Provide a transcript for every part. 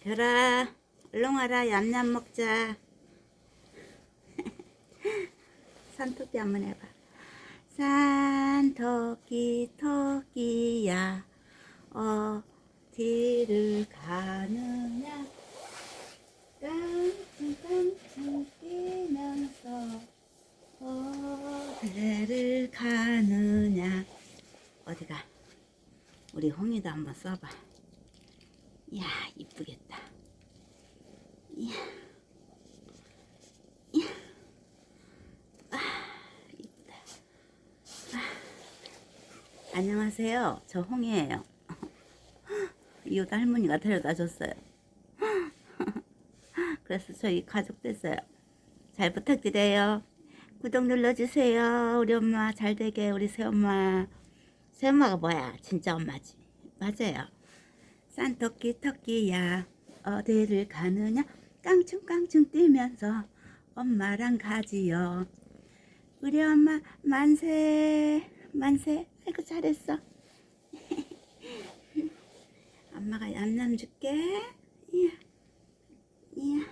별아, 얼른 와라. 얌얌 먹자. 산토끼 한번 해봐. 산토끼 토끼야 어디를 가느냐 깡충깡충 뛰면서 어디를 가느냐 어디가 우리 홍이도 한번 써봐 이야 이쁘겠다. 이야 이야. 아 이쁘다. 아. 안녕하세요. 저 홍이에요. 이웃 할머니가 데려다 줬어요. 그래서 저희 가족 됐어요. 잘 부탁드려요. 구독 눌러주세요. 우리 엄마 잘 되게 우리 새엄마. 새엄마가 뭐야? 진짜 엄마지. 맞아요 산 토끼 토끼야 어디를 가느냐? 깡충깡충 뛰면서 엄마랑 가지요. 우리 엄마 만세 만세. 아이고 잘했어. 엄마가 얌얌 줄게. 이야 이야.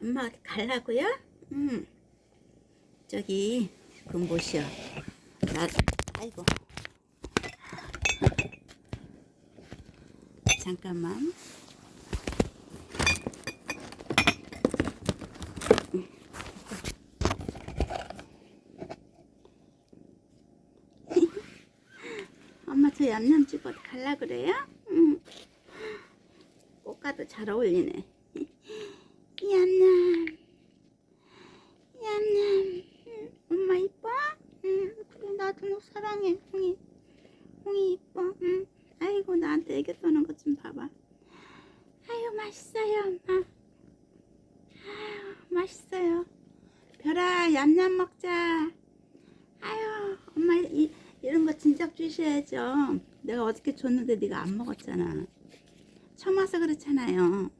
엄마 어디 갈라고요? 응. 저기 금보시오 나 아이고 잠깐만 엄마 저 얌얌집 어디 갈라 그래요? 응. 꽃가도 잘 어울리네. 얌얌. 응, 엄마 이뻐? 응, 그래 나도 너 사랑해. 홍이. 홍이 이뻐. 응. 아이고 나한테 애교 떠는 것 좀 봐봐. 아유 맛있어요 엄마. 아유 맛있어요. 별아 얌얌 먹자. 아유 엄마 이, 이런 거 진작 주셔야죠. 내가 어저께 줬는데 네가 안 먹었잖아. 처음 와서 그렇잖아요.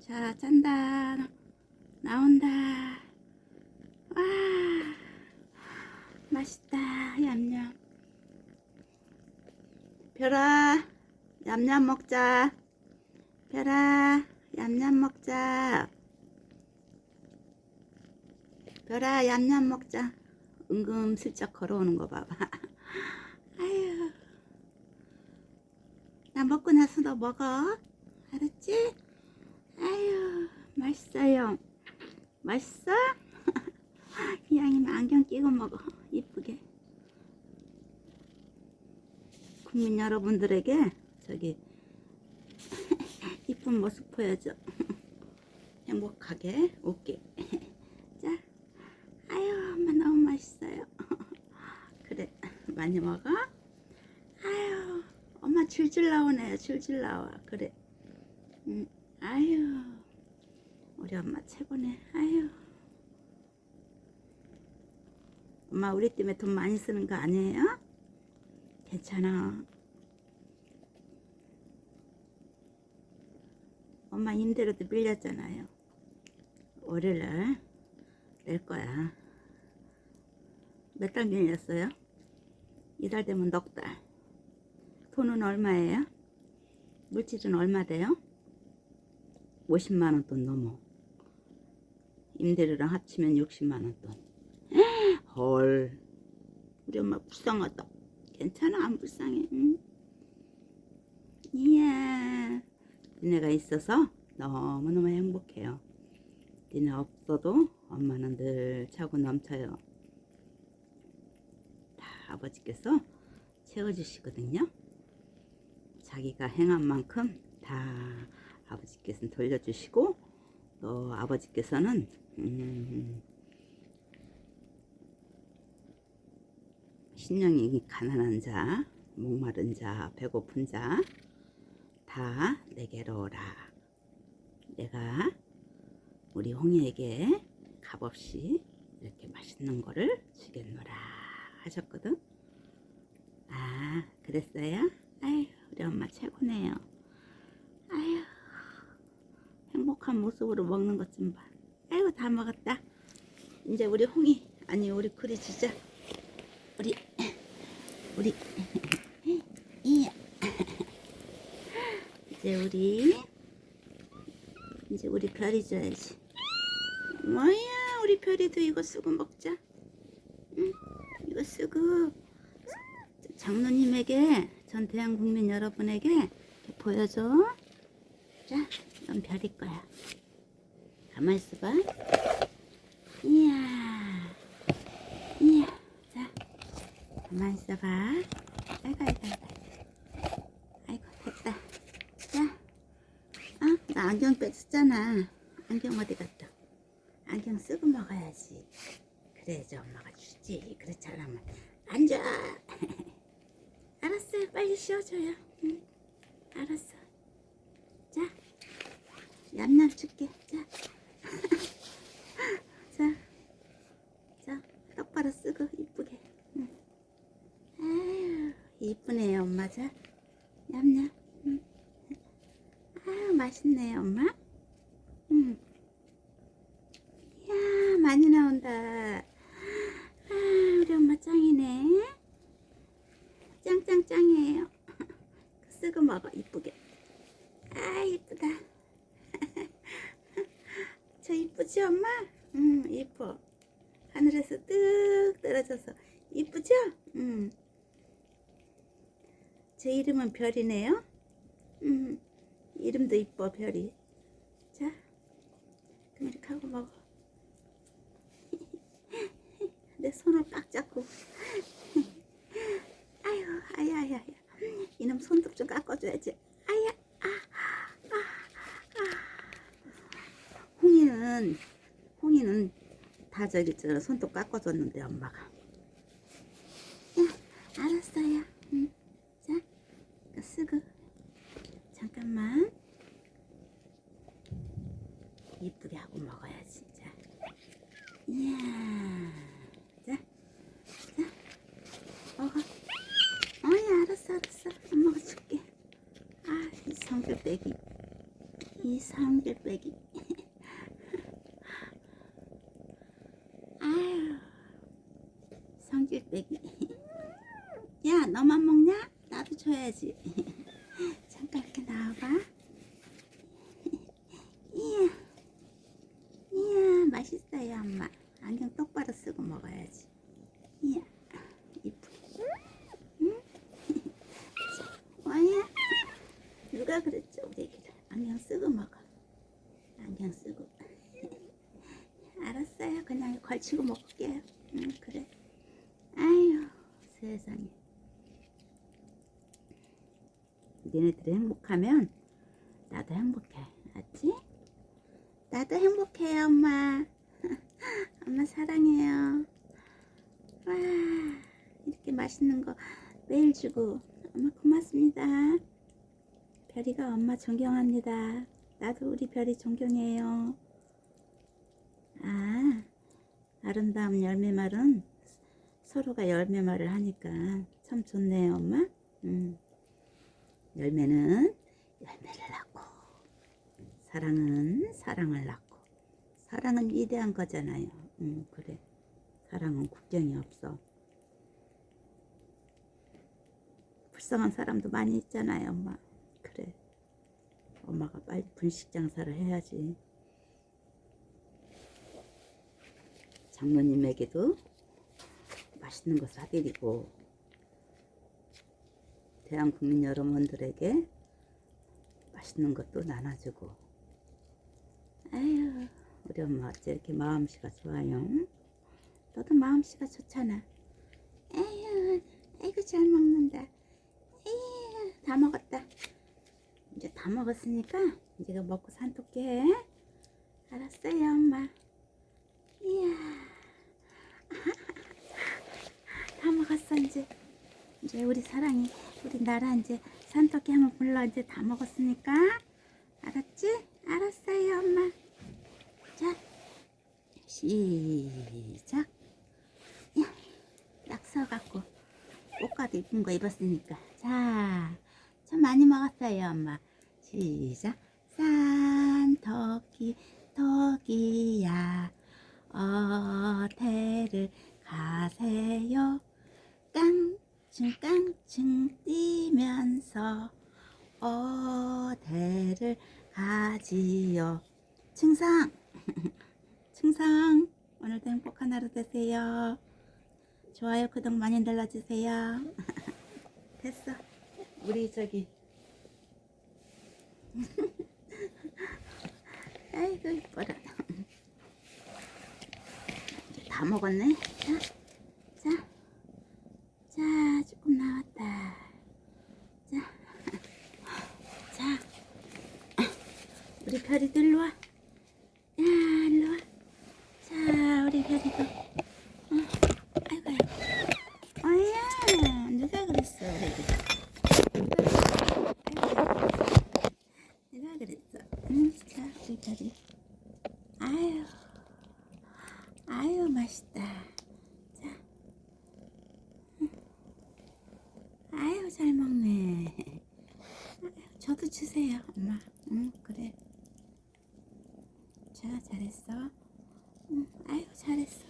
자, 짠다. 나온다. 와, 맛있다. 얌얌. 별아, 얌얌 먹자. 별아, 얌얌 먹자. 별아, 얌얌 먹자. 은금슬쩍 걸어오는 거 봐봐. 아유. 나 먹고 나서 너 먹어. 알았지? 아유, 맛있어요. 맛있어? 이왕이면 안경 끼고 먹어. 이쁘게. 국민 여러분들에게 저기 이쁜 모습 보여줘. 행복하게 웃게. 자, 아유, 엄마 너무 맛있어요. 그래, 많이 먹어? 아유, 엄마 줄줄 나오네, 줄줄 나와. 그래. 응, 아유, 우리 엄마 최고네. 아유. 엄마 우리 때문에 돈 많이 쓰는 거 아니에요? 괜찮아. 엄마 임대료도 빌렸잖아요. 월요일날 낼 거야. 몇 달 빌렸어요? 이달 되면 넉 달. 돈은 얼마예요? 물질은 얼마 돼요? 50만 원 돈 넘어. 임대료랑 합치면 60만 원 돈. 헐. 우리 엄마 불쌍하다. 괜찮아 안 불쌍해. 응? 이야. 니네가 있어서 너무너무 행복해요. 니네 없어도 엄마는 늘 차고 넘쳐요. 다 아버지께서 채워주시거든요. 자기가 행한 만큼 다 아버지께서는 돌려주시고 또 아버지께서는 음, 신령이 가난한 자, 목마른 자, 배고픈 자 다 내게로 오라. 내가 우리 홍이에게 값없이 이렇게 맛있는 거를 주겠노라 하셨거든. 아, 그랬어요? 아유, 우리 엄마 최고네요. 아유, 행복한 모습으로 먹는 것 좀 봐. 아이고, 다 먹었다. 이제 우리 홍이, 아니, 우리 그리 주자. 우리, 우리, 이야. 이제 우리 이제 우리 별이 줘야지. 뭐야 우리 별이도 이거 쓰고 먹자. 응 이거 쓰고 장로님에게 전 대한 국민 여러분에게 보여줘. 자, 넌 별일 거야. 가만 있어봐. 이야, 이야. 자, 가만 있어봐. 아이고, 아이고, 아이고. 아이고, 됐다. 자, 어? 나 안경 뺐었잖아. 안경 어디 갔다? 안경 쓰고 먹어야지. 그래야지 엄마가 주지. 그렇지 않으면 안 줘. 알았어요. 빨리 씌워줘요. 응. 알았어. 자, 얌얌 줄게. 자, 자, 자, 똑바로 쓰고 이쁘게. 응. 아유, 이쁘네요, 엄마. 자, 얌얌. 맛있네요, 엄마. 응. 이야, 많이 나온다. 아, 우리 엄마 짱이네. 짱짱짱이에요. 쓰고 먹어 이쁘게. 아 이쁘다. 저 이쁘지 엄마? 응 이뻐. 하늘에서 뚝 떨어져서 이쁘죠? 응. 제 이름은 별이네요. 이뻐 별이. 자, 그럼 이렇게 하고 먹어. 내 손을 꽉 잡고. 아유, 아야, 아야, 아야. 이놈 손톱 좀 깎아줘야지. 아야, 아, 아, 아. 홍이는, 홍이는 다 저기 저 손톱 깎아줬는데 엄마가. 3일 빼기. 아유, 3일 빼기. 야, 너만 먹냐? 나도 줘야지. 잠깐 이렇게 나와봐. 이야, 이야, 맛있어요, 엄마. 안경 똑바로 쓰고 먹어야지. 이야, 이쁘게. 응? 뭐야? 누가 그랬죠, 우리 애기를. 안경 쓰고 먹어. 안경 쓰고. 알았어요. 그냥 걸치고 먹을게요. 응 그래. 아유 세상에. 니네들이 행복하면 나도 행복해. 알지? 나도 행복해요 엄마. 엄마 사랑해요. 와 이렇게 맛있는 거 매일 주고. 엄마 고맙습니다. 별이가 엄마 존경합니다. 나도 우리 별이 존경해요. 아, 아름다운 열매말은 서로가 열매말을 하니까 참 좋네요, 엄마. 음. 열매는 열매를 낳고, 사랑은 사랑을 낳고, 사랑은 위대한 거잖아요. 음, 그래. 사랑은 국경이 없어. 불쌍한 사람도 많이 있잖아요, 엄마. 엄마가 빨리 분식 장사를 해야지. 장모님에게도 맛있는 거 사드리고, 대한 국민 여러분들에게 맛있는 것도 나눠주고. 아유, 우리 엄마 어째 이렇게 마음씨가 좋아요? 너도 마음씨가 좋잖아. 아유, 아이고 잘 먹는다. 에이, 다 먹었다. 이제 다 먹었으니까 이제 이거 먹고 산토끼 해. 알았어요, 엄마. 이야. 다 먹었어, 이제. 이제 우리 사랑이, 우리 나라 이제 산토끼 한번 불러. 이제 다 먹었으니까. 알았지? 알았어요, 엄마. 자, 시작. 야, 딱 서갖고. 옷가도 이쁜 거 입었으니까. 자, 참 많이 먹었어요, 엄마. 시작. 산토끼, 토끼야, 어태를 가세요. 깡충 깡충 뛰면서 어태 때를 가지요. 칭상, 칭상. 오늘도 행복한 하루 되세요. 좋아요, 구독 많이 눌러주세요. 됐어. 우리 저기. 아이고 이뻐라. 이제 다 먹었네. 자, 자, 자, 조금 나왔다. 자, 자, 우리 별이도 일로 와. 야, 일로 와. 자, 우리 별이도. 어, 아이고, 아이고. 아야, 누가 그랬어, 우리 애기. 누가 그랬어? 응, 자, 우리 별이. 아유, 아유, 맛있다. 자, 응. 아유, 잘 먹네. 아유, 저도 주세요, 엄마. 응, 그래. 자, 잘했어. 응, 아유, 잘했어.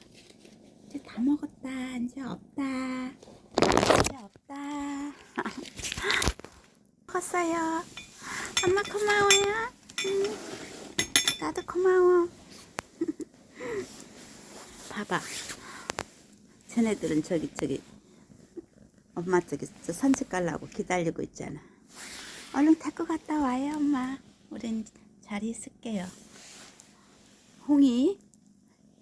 이제 다 먹었다. 이제 없다. 이제 없다. 컸어요. 엄마 고마워요. 응. 나도 고마워. 봐봐. 쟤네들은 저기 저기 엄마 저기 저 산책 가려고 기다리고 있잖아. 얼른 데리고 갔다 와요, 엄마. 우린 잘 있을게요. 홍이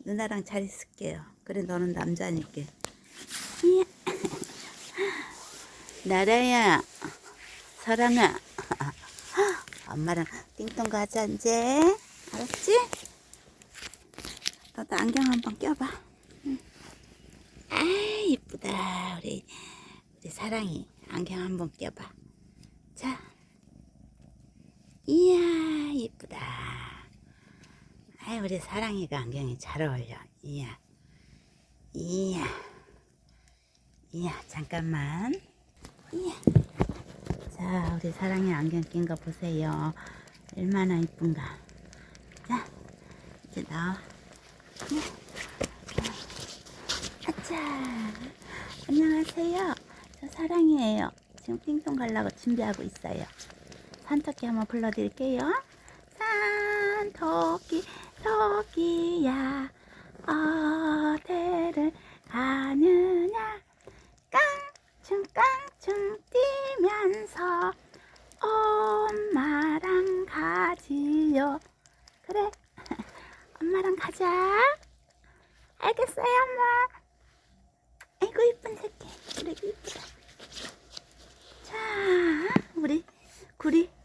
누나랑 잘 있을게요. 그래 너는 남자니까. 이야. 나라야, 사랑아. 엄마랑 띵동 가자 이제. 알았지? 너도 안경 한번 껴봐. 응. 아 이쁘다 우리 우리 사랑이 안경 한번 껴봐. 자, 이야 이쁘다. 아 우리 사랑이가 안경이 잘 어울려. 이야, 이야, 이야 잠깐만. 이야. 자 우리 사랑이 안경 낀 거 보세요. 얼마나 이쁜가. 자 이제 나와. 아차. 안녕하세요. 저 사랑이에요. 지금 띵동 가려고 준비하고 있어요. 산토끼 한번 불러드릴게요. 산토끼, 토끼야, 어디를 가느냐? 깡충, 깡충 뛰면서 엄마랑 가지요. 그래. 엄마랑 가자. 알겠어요, 엄마. 아이고, 이쁜 새끼. 그래. 자, 우리 구리.